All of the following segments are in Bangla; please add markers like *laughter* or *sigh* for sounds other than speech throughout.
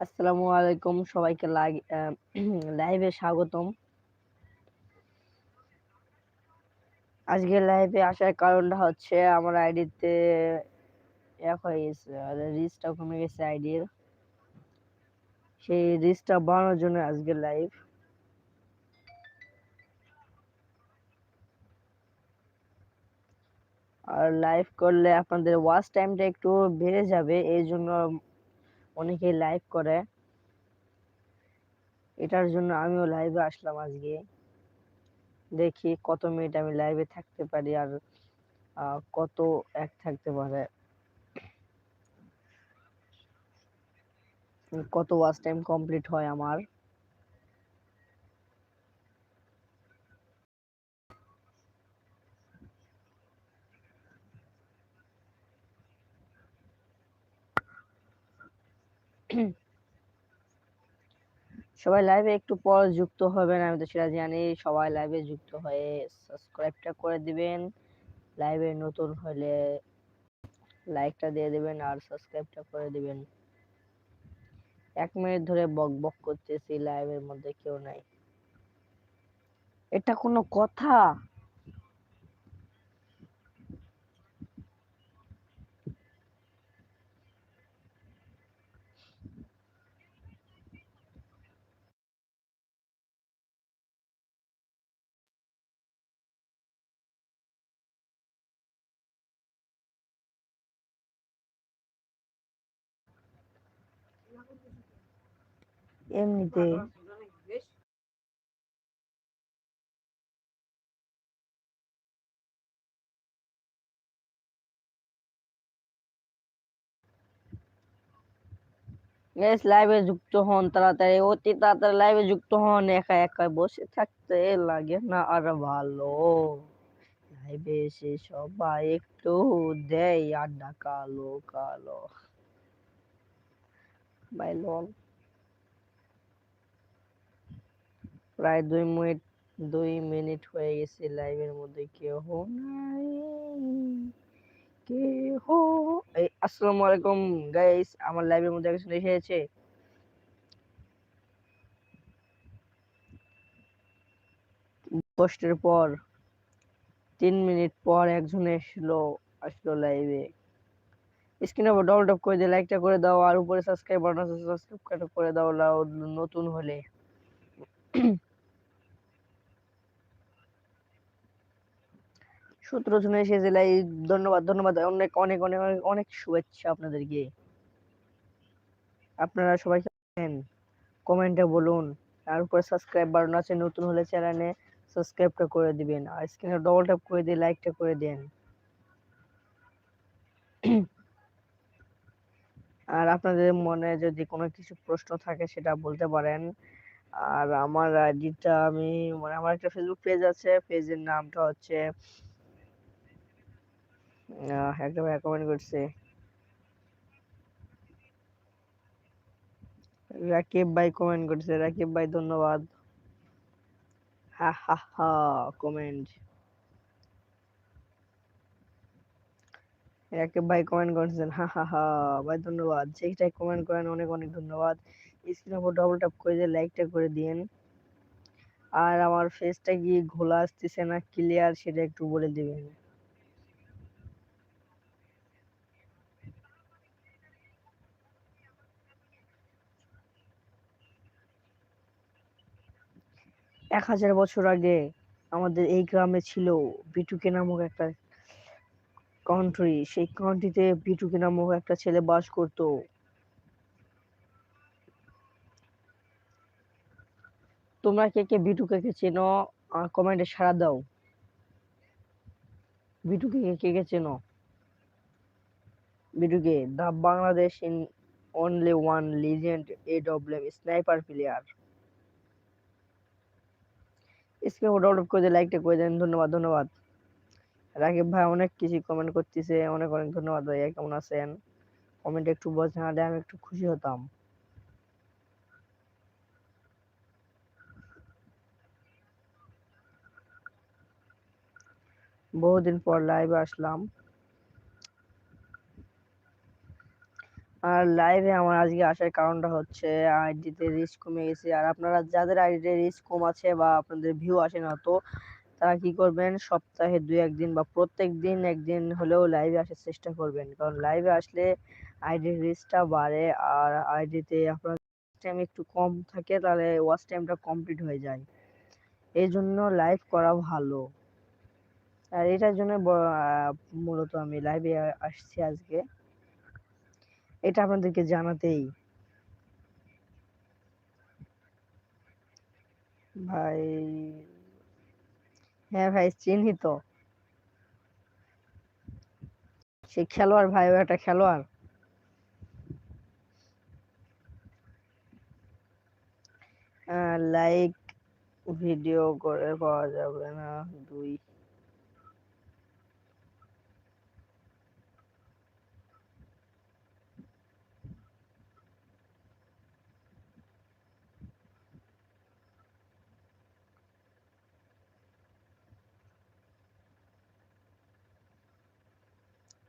আসসালামু আলাইকুম সবাইকে লাইভে *clears throat* স্বাগতম। আজকে লাইভে আসার কারণটা হচ্ছে আমার আইডিতে এক হয়ে গেছে রিচটা কমে গেছে আইডির সেই রিচটা বাড়ানোর জন্য আজকে লাইভ আর লাইভ করলে আপনাদের ওয়াচ টাইমটা একটু বেড়ে যাবে, এই জন্য অনেকেই লাইভ করে। এটার জন্য আমিও লাইভে আসলাম আজকে। দেখি কত মিনিট আমি লাইভে থাকতে পারি আর কত এক থাকতে পারে। কত ওয়াচ টাইম কমপ্লিট হয় আমার। *clears throat* সবাই লাইভে একটু পর যুক্ত হবেন, আমি তো সেটা জানি। সবাই লাইভে যুক্ত হয়ে সাবস্ক্রাইবটা করে দিবেন। লাইভে নতুন হলে লাইকটা দিয়ে দিবেন আর সাবস্ক্রাইবটা করে দিবেন। এক মিনিট ধরে বক বক করতেছি লাইভের মধ্যে কেউ নাই। এটা কোনো কথা? এমনিতে। গ্যাস লাইভে যুক্ত হন তাড়াতাড়ি। অতি তাড়াতাড়ি লাইভে যুক্ত হন। একা একা বসে থাকতে লাগে না আর ভালো। লাইভে এসে সবাই একটু দেয় আড্ডা কালো কালো। বাইলন প্রায় দুই মিনিট দুই মিনিট হয়ে গেছে লাইভের মধ্যে। কেউ নাই, কেহ এই, আসসালামু আলাইকুম গাইস আমার লাইভের মধ্যে একজন এসেছে পোস্টের পর, তিন মিনিট পর একজন এসলো, আসলো লাইভে স্ক্রিনে ডবল টপ করে দিয়ে লাইকটা করে দাও, আর উপরে সাবস্ক্রাইব বাটন সাবস্ক্রাইব করে দাও নতুন হলে। সতেরো জন এসেছে লাইভ ধন্যবাদ ধন্যবাদ, অনেক অনেক অনেক অনেক অনেক শুভেচ্ছা আপনাদেরকে। আপনারা সবাই কমেন্টে বলুন আর উপরে সাবস্ক্রাইব বাটন আছে, নতুন হলে চ্যানেলে সাবস্ক্রাইবটা করে দিবেন, আর স্ক্রিনে ডবল ট্যাপ করে দিয়ে লাইকটা করে দেন। আর আপনাদের মনে যদি কোনো কিছু প্রশ্ন থাকে সেটা বলতে পারেন। আর আমার আইডিটা আমি মানে আমার একটা ফেসবুক পেজ আছে পেজের নামটা হচ্ছে একটা ভাই কমেন্ট করছে। রাকিব ভাই কমেন্ট করছে, রাকিব ভাই ধন্যবাদ। হা হা হা কমেন্ট রাকিব ভাই কমেন্ট করছেন, হা হা হা, ভাই ধন্যবাদ। যেটাই কমেন্ট করেন, অনেক অনেক ধন্যবাদ। স্ক্রিনের উপর ডবল ট্যাপ করে দিয়ে লাইকটা করে দিন আর আমার ফেসটা কি ঘোলা আসতেছে না ক্লিয়ার সেটা একটু বলে দিবেন। এক হাজার বছর আগে আমাদের এই গ্রামে ছিল বিটুকে নামক একটা কান্ট্রি সেই কান্ট্রিতে বিটুকে নামক একটা ছেলে বাস করত। তোমরা কে কে বিটুকে কে চেনো? কমেন্টে সাড়া দাও। বিটুকে কে কে চেনো? বিটুকে the Bangladesh in only one legend A W sniper player স্ক্রিনে ডাউনলোড করে দিয়ে লাইকটা করে দেন। ধন্যবাদ ধন্যবাদ। রাকিব ভাই অনেক কিছু কমেন্ট করতেছে। অনেক অনেক ধন্যবাদ ভাই কেমন আছেন? কমেন্ট একটু জানালে আমি একটু খুশি হতাম। বহুদিন পর লাইভে আসলাম। আর লাইভে আমার আজকে আসার কারণটা হচ্ছে আইডিতে রিচ কমে গেছে। আর আপনারা যাদের আইডিতে রিচ কম আছে বা আপনাদের ভিউ আসে না, তো তারা কি করবেন? সপ্তাহে দুই একদিন বা প্রত্যেক দিন একদিন হলেও লাইভে আসার চেষ্টা করবেন। কারণ লাইভে আসলে আইডির রিচটা বাড়ে আর আইডিতে আপনার টাইম একটু কম থাকে, তাহলে ওয়াচ টাইমটা কমপ্লিট হয়ে যায়। এই জন্য লাইভ করা ভালো। আর এটার জন্য মূলত আমি লাইভে আসছি আজকে। এটা আপনাদেরকে জানাতেই। ভাই হ্যাঁ ভাই চিনি তো সে খেলোয়াড় ভাই একটা খেলোয়াড়। লাইক ভিডিও করে পাওয়া যাবে না, দুই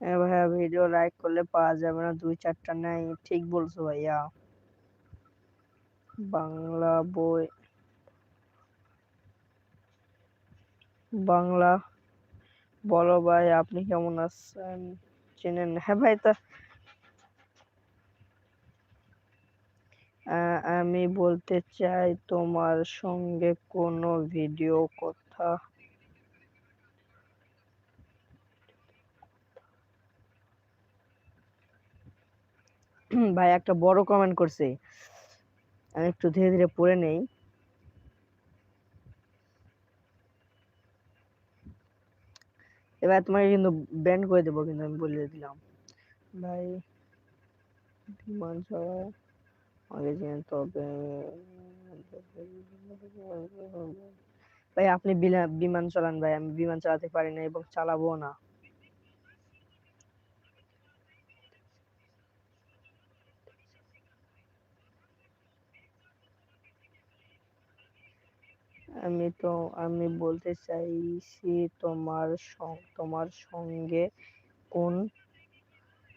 ভাইয়া ভিডিও লাইক করলে পাওয়া যাবে না, দুই চারটা নাই। ঠিক বলছো ভাইয়া। বাংলা বই, বাংলা, বলো ভাই, আপনি কেমন আছেন? চেনেন হ্যাঁ ভাই, তা আমি বলতে চাই, তোমার সঙ্গে কোনো ভিডিও কথা *clears throat* ভাই একটা বড় কমেন্ট করছে। আমি একটু ধীরে ধীরে পড়ে নেই। এবার তোমাকে কিন্তু ব্যান্ড করে দেবো কিন্তু আমি বলে দিলাম। ভাই, বিমান ভাই আপনি বিমান চালান ভাই, আমি বিমান চালাতে পারি না এবং চালাবো না। আমি তো, আমি বলতে চাইছি তোমার তোমার সঙ্গে কোন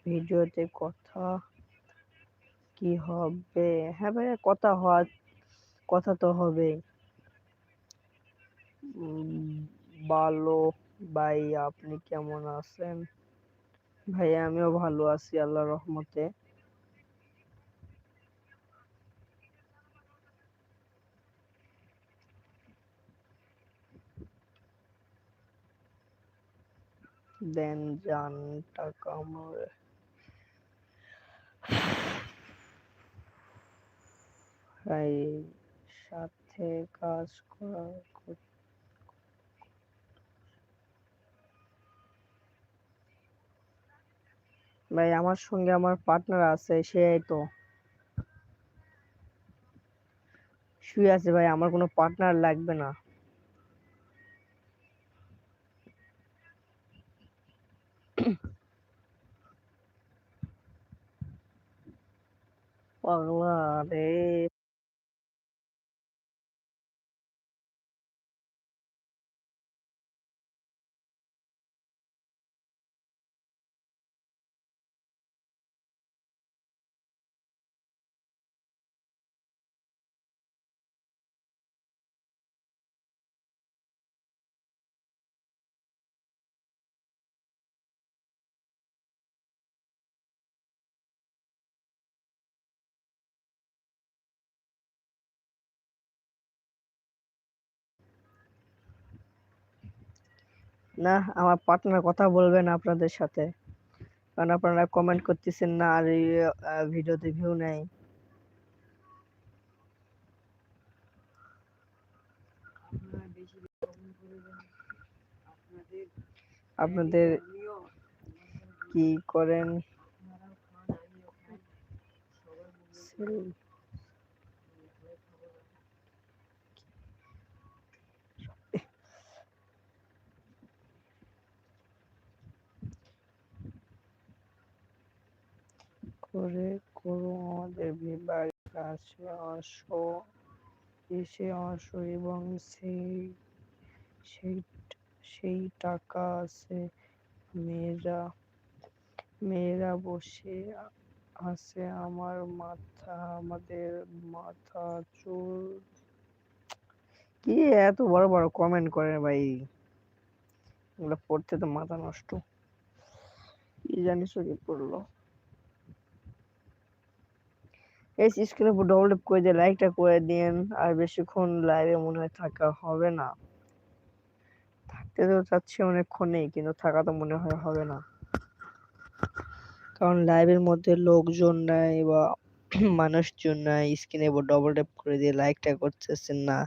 ভিডিওতে কথা কি হবে? হ্যাঁ ভাইয়া, কথা হওয়ার, কথা তো হবে ভালো ভাই, আপনি কেমন আছেন? ভাইয়া, আমিও ভালো আছি আল্লাহ রহমতে। দেন যান, টাকা আমার। ভাই সাথে কাজ করা ভাই, আমার সঙ্গে আমার পার্টনার আছে, সে তো। শুয়ে আছে ভাই, আমার কোনো পার্টনার লাগবে না। পাগলা রে না, আমার পার্টনার কথা বলবে না আপনাদের সাথে। কারণ আপনারা কমেন্ট করতেছেন না, আর ভিডিওতে ভিউ নেই। আপনাদের কি করেন? করে করো আমাদের বাড়ির কাছে আসো এসে আসো এবং সেই সেই সেই টাকা আছে। মেয়েরা মেয়েরা বসে আছে আমার মাথা, আমাদের মাথা চুল। কি এত বড় বড় কমেন্ট করে ভাই? এগুলো পড়তে তো মাথা নষ্ট। কি জানি কি পড়ল। এই স্ক্রিনে উপর ডবল ট্যাপ করে দিয়ে লাইকটা করে দিন, আর বেশিক্ষণ লাইভে মনে হয় থাকা হবে না। থাকতে তো চাচ্ছি অনেকক্ষণেই কিন্তু থাকা তো মনে হয় হবে না। কারণ লাইভের মধ্যে লোকজন নাই বা *clears throat* মানুষজন নাই স্ক্রিনে ডবল ট্যাপ করে দিয়ে লাইকটা করতেছেন না।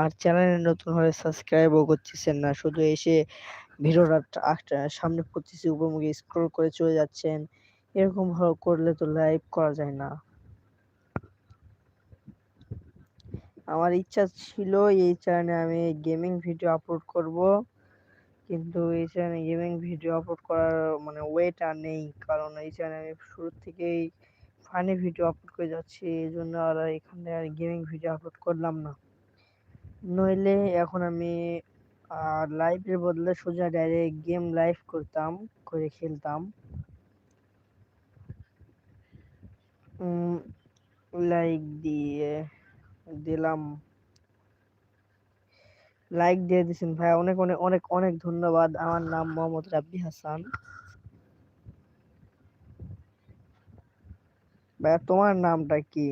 আর চ্যানেলে নতুন হলে সাবস্ক্রাইবও করতেছেন না, শুধু এসে ভিডিওটা সামনে পড়তেছি উপরমুখে স্ক্রল করে চলে যাচ্ছেন। এরকম করলে তো লাইভ করা যায় না। আমার ইচ্ছা ছিল এই চ্যানেলে আমি গেমিং ভিডিও আপলোড করব। কিন্তু এই চ্যানেলে গেমিং ভিডিও আপলোড করার মানে ওয়েট আর নেই। কারণ এই চ্যানেলে আমি শুরু থেকেই ফানি ভিডিও আপলোড করে যাচ্ছি। এই জন্য আর এখানে আর গেমিং ভিডিও আপলোড করলাম না। নইলে এখন আমি আর লাইভের বদলে সোজা ডাইরেক্ট গেম লাইভ করতাম, করে খেলতাম। লাইক দিয়ে দিলাম। লাইক দিয়ে দিছেন ভাই। অনেক অনেক অনেক অনেক ধন্যবাদ। আমার নাম মোহাম্মদ রাব্বি হাসান। ভাই তোমার নামটা কি?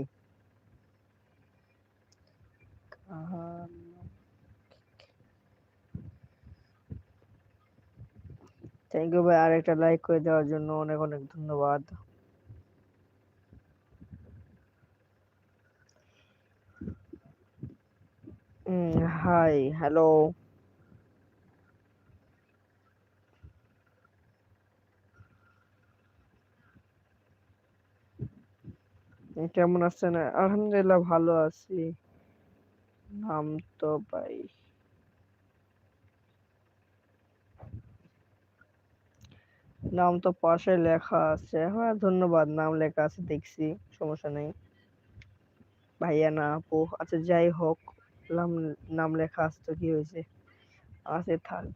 থ্যাংক ইউ ভাই। আর একটা লাইক করে দেওয়ার জন্য অনেক অনেক ধন্যবাদ। হাই হ্যালো কেমন আছেন? আলহামদুলিল্লাহ ভালো আছি। নাম তো ভাই। নাম তো পাশে লেখা আছে। হ্যাঁ ধন্যবাদ, নাম লেখা আছে, দেখছি, সমস্যা নেই। ভাইয়া না, আপু আচ্ছা যাই হোক নাম নাম লেখা আছে তো কি হয়েছে? আছে, থাক।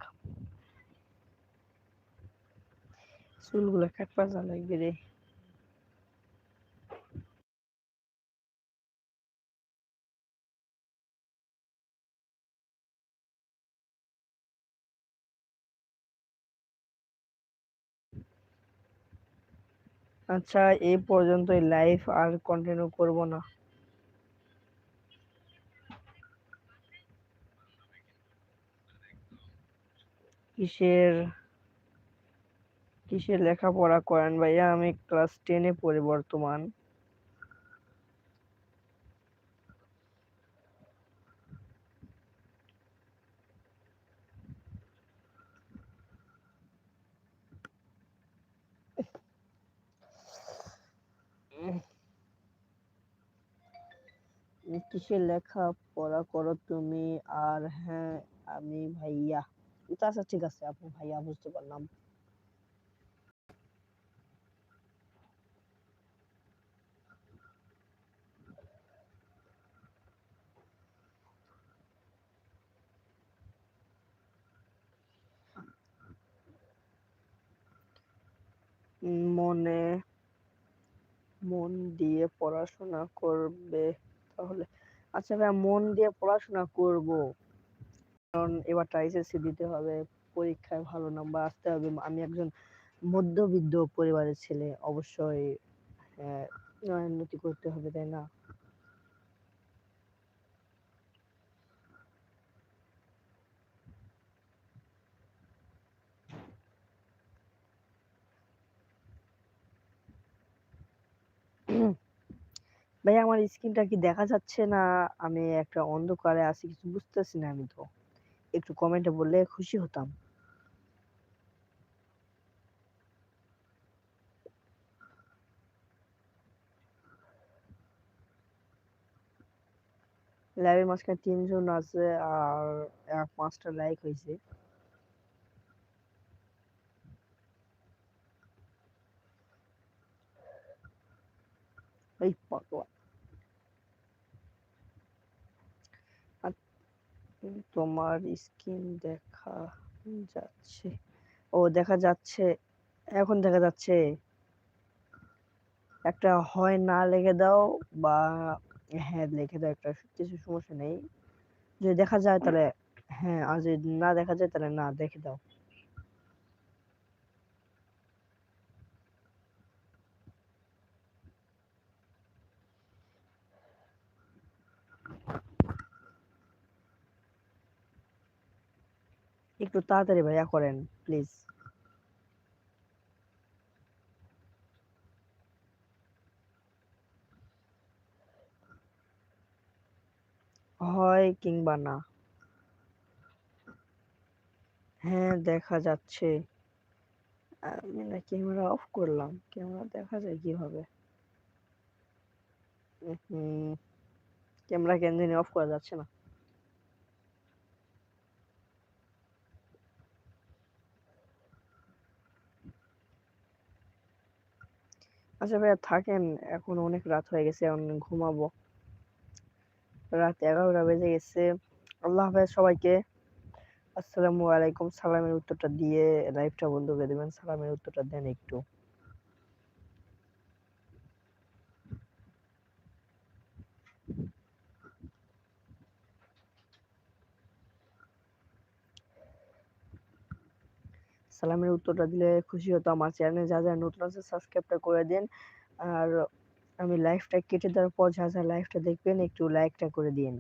চুলগুলো কাটপা যা লাগবে রে। আচ্ছা এই পর্যন্তই। লাইভ আর কন্টিনিউ করব না। কিসের কিসের লেখাপড়া করেন ভাইয়া? আমি ক্লাস টেনে পড়ি বর্তমান। কিসের লেখা পড়া করো তুমি? আর হ্যাঁ আমি ভাইয়া। আচ্ছা ঠিক আছে আপু, ভাইয়া বুঝতে পারলাম। মনে, মন দিয়ে পড়াশোনা করবে তাহলে। আচ্ছা ভাই মন দিয়ে পড়াশোনা করব। কারণ এবার এসএসসি দিতে হবে, পরীক্ষায় ভালো নাম্বার আসতে হবে। আমি একজন মধ্যবিত্ত পরিবারের ছেলে, অবশ্যই উন্নতি করতে হবে, তাই না? ভাই, আমার স্ক্রিনটা কি দেখা যাচ্ছে না? আমি একটা অন্ধকারে আছি, কিছু বুঝতেছি না আমি তো। একটু কমেন্টে বললে খুশি হতাম। লাইভের মাঝখানে তিনজন আছে আর পাঁচটা লাইক হয়েছে। এই পাগলা তোমার স্কিন দেখা যাচ্ছে। ও, দেখা যাচ্ছে। এখন দেখা যাচ্ছে। একটা হয় না লিখে দাও বা হ্যাঁ লিখে দাও একটা কিছু সমস্যা নেই। যদি দেখা যায় তাহলে হ্যাঁ আর যদি না দেখা যায় তাহলে না, দেখে দাও। একটু তাড়াতাড়ি ভাইয়া করেন প্লিজ হয় কিংবা না। হ্যাঁ দেখা যাচ্ছে। আমি না ক্যামেরা অফ করলাম। ক্যামেরা দেখা যায় কীভাবে? হুম। ক্যামেরা কেন জানি অফ করা যাচ্ছে না। আচ্ছা ভাইয়া থাকেন, এখন অনেক রাত হয়ে গেছে, এখন ঘুমাবো। রাত এগারোটা বেজে গেছে। আল্লাহ হাফেজ সবাইকে। আসসালামু আলাইকুম। সালামের উত্তরটা দিয়ে লাইভটা বন্ধ করে দেবেন। সালামের উত্তরটা দেন একটু। সালামের উত্তরটা দিলে খুশি হতো আমার চ্যানেলে। যা যা নতুন আছে, সাবস্ক্রাইবটা করে দিন। আর আমি লাইভটা কেটে দেওয়ার পর যা যা লাইভটা দেখবেন, একটু লাইকটা করে দিন।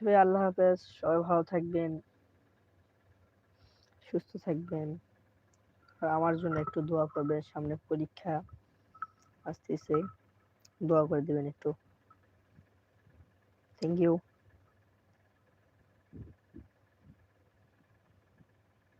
আচ্ছা ভাই, আল্লাহ হাফেজ। সবাই ভালো থাকবেন, সুস্থ থাকবেন। আর আমার জন্য একটু দোয়া করবেন, সামনে পরীক্ষা আসতেছে। দোয়া করে দিবেন একটু। Thank you